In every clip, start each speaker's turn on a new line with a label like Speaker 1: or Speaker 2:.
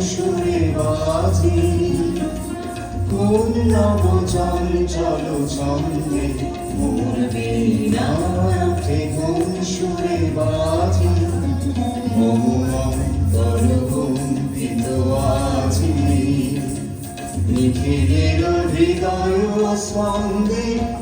Speaker 1: সুরে বাজি? কোন নব চঞ্চল ছন্দে? মোর বীণা ওঠে কোন সুরে বাজি? মম অন্তর কম্পিত আজি নিখিলের হৃদয় স্পন্দে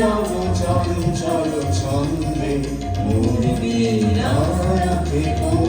Speaker 1: নব চঞ্চল ছন্দে মুরগি রাখে কোন